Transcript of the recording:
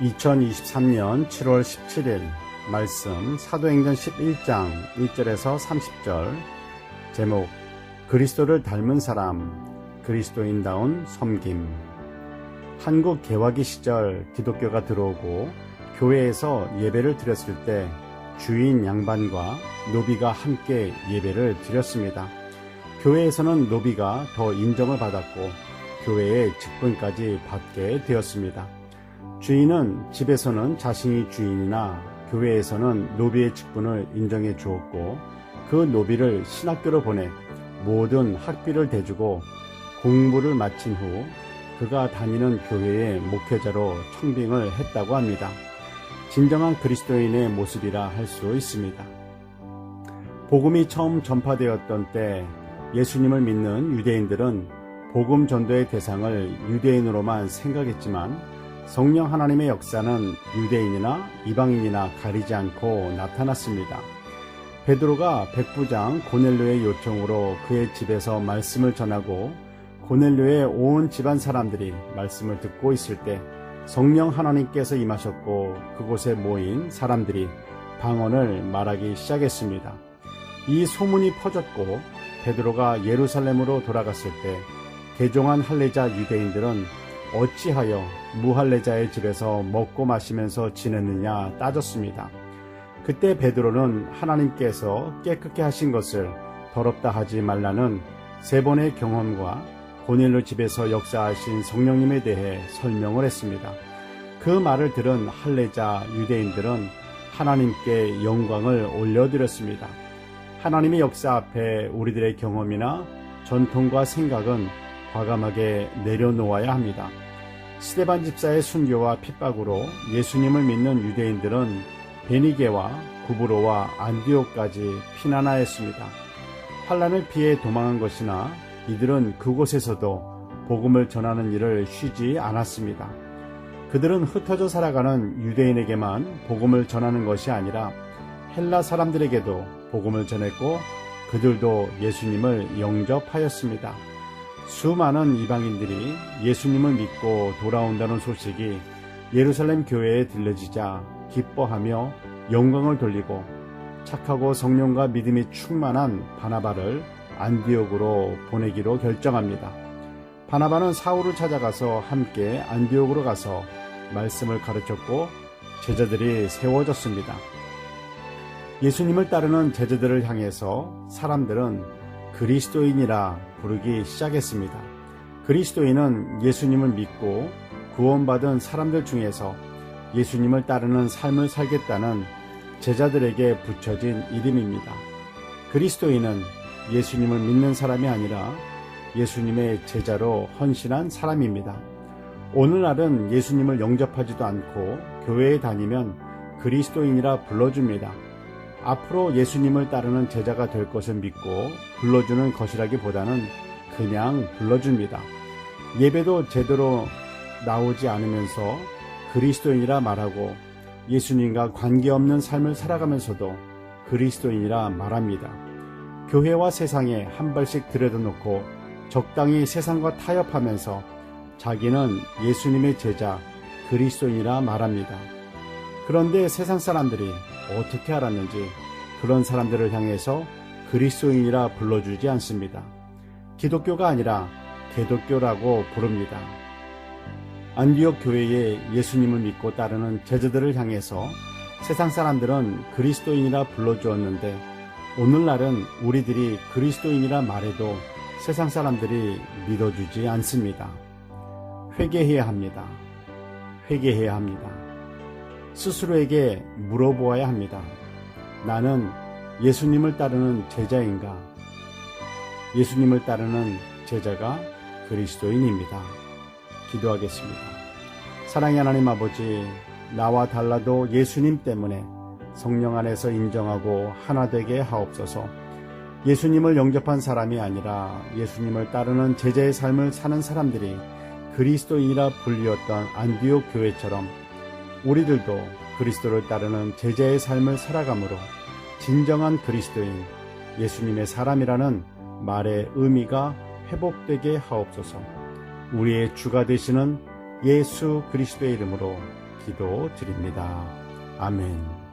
2023년 7월 17일 말씀 사도행전 11장 1절에서 30절 제목 그리스도를 닮은 사람 그리스도인다운 섬김 한국 개화기 시절 기독교가 들어오고 교회에서 예배를 드렸을 때 주인 양반과 노비가 함께 예배를 드렸습니다. 교회에서는 노비가 더 인정을 받았고 교회의 직분까지 받게 되었습니다. 주인은 집에서는 자신이 주인이나 교회에서는 노비의 직분을 인정해 주었고 그 노비를 신학교로 보내 모든 학비를 대주고 공부를 마친 후 그가 다니는 교회의 목회자로 청빙을 했다고 합니다. 진정한 그리스도인의 모습이라 할 수 있습니다. 복음이 처음 전파되었던 때 예수님을 믿는 유대인들은 복음 전도의 대상을 유대인으로만 생각했지만 성령 하나님의 역사는 유대인이나 이방인이나 가리지 않고 나타났습니다. 베드로가 백부장 고넬료의 요청으로 그의 집에서 말씀을 전하고 고넬료의 온 집안 사람들이 말씀을 듣고 있을 때 성령 하나님께서 임하셨고 그곳에 모인 사람들이 방언을 말하기 시작했습니다. 이 소문이 퍼졌고 베드로가 예루살렘으로 돌아갔을 때 개종한 할례자 유대인들은 어찌하여 무할례자의 집에서 먹고 마시면서 지냈느냐 따졌습니다. 그때 베드로는 하나님께서 깨끗게 하신 것을 더럽다 하지 말라는 세 번의 경험과 고넬로 집에서 역사하신 성령님에 대해 설명을 했습니다. 그 말을 들은 할례자 유대인들은 하나님께 영광을 올려드렸습니다. 하나님의 역사 앞에 우리들의 경험이나 전통과 생각은 과감하게 내려놓아야 합니다. 스테반 집사의 순교와 핍박으로 예수님을 믿는 유대인들은 베니게와 구브로와 안디오까지 피난하였습니다. 환란을 피해 도망한 것이나 이들은 그곳에서도 복음을 전하는 일을 쉬지 않았습니다. 그들은 흩어져 살아가는 유대인에게만 복음을 전하는 것이 아니라 헬라 사람들에게도 복음을 전했고 그들도 예수님을 영접하였습니다. 수많은 이방인들이 예수님을 믿고 돌아온다는 소식이 예루살렘 교회에 들려지자 기뻐하며 영광을 돌리고 착하고 성령과 믿음이 충만한 바나바를 안디옥으로 보내기로 결정합니다. 바나바는 사울을 찾아가서 함께 안디옥으로 가서 말씀을 가르쳤고 제자들이 세워졌습니다. 예수님을 따르는 제자들을 향해서 사람들은 그리스도인이라 부르기 시작했습니다. 그리스도인은 예수님을 믿고 구원받은 사람들 중에서 예수님을 따르는 삶을 살겠다는 제자들에게 붙여진 이름입니다. 그리스도인은 예수님을 믿는 사람이 아니라 예수님의 제자로 헌신한 사람입니다. 오늘날은 예수님을 영접하지도 않고 교회에 다니면 그리스도인이라 불러줍니다. 앞으로 예수님을 따르는 제자가 될 것을 믿고 불러주는 것이라기보다는 그냥 불러줍니다. 예배도 제대로 나오지 않으면서 그리스도인이라 말하고 예수님과 관계없는 삶을 살아가면서도 그리스도인이라 말합니다. 교회와 세상에 한 발씩 들여다놓고 적당히 세상과 타협하면서 자기는 예수님의 제자 그리스도인이라 말합니다. 그런데 세상 사람들이 어떻게 알았는지 그런 사람들을 향해서 그리스도인이라 불러주지 않습니다. 기독교가 아니라 개독교라고 부릅니다. 안디옥 교회에 예수님을 믿고 따르는 제자들을 향해서 세상 사람들은 그리스도인이라 불러주었는데 오늘날은 우리들이 그리스도인이라 말해도 세상 사람들이 믿어주지 않습니다. 회개해야 합니다. 회개해야 합니다. 스스로에게 물어보아야 합니다. 나는 예수님을 따르는 제자인가? 예수님을 따르는 제자가 그리스도인입니다. 기도하겠습니다. 사랑의 하나님 아버지, 나와 달라도 예수님 때문에 성령 안에서 인정하고 하나 되게 하옵소서. 예수님을 영접한 사람이 아니라 예수님을 따르는 제자의 삶을 사는 사람들이 그리스도인이라 불리었던 안디옥 교회처럼 우리들도 그리스도를 따르는 제자의 삶을 살아감으로 진정한 그리스도인 예수님의 사람이라는 말의 의미가 회복되게 하옵소서. 우리의 주가 되시는 예수 그리스도의 이름으로 기도 드립니다. 아멘.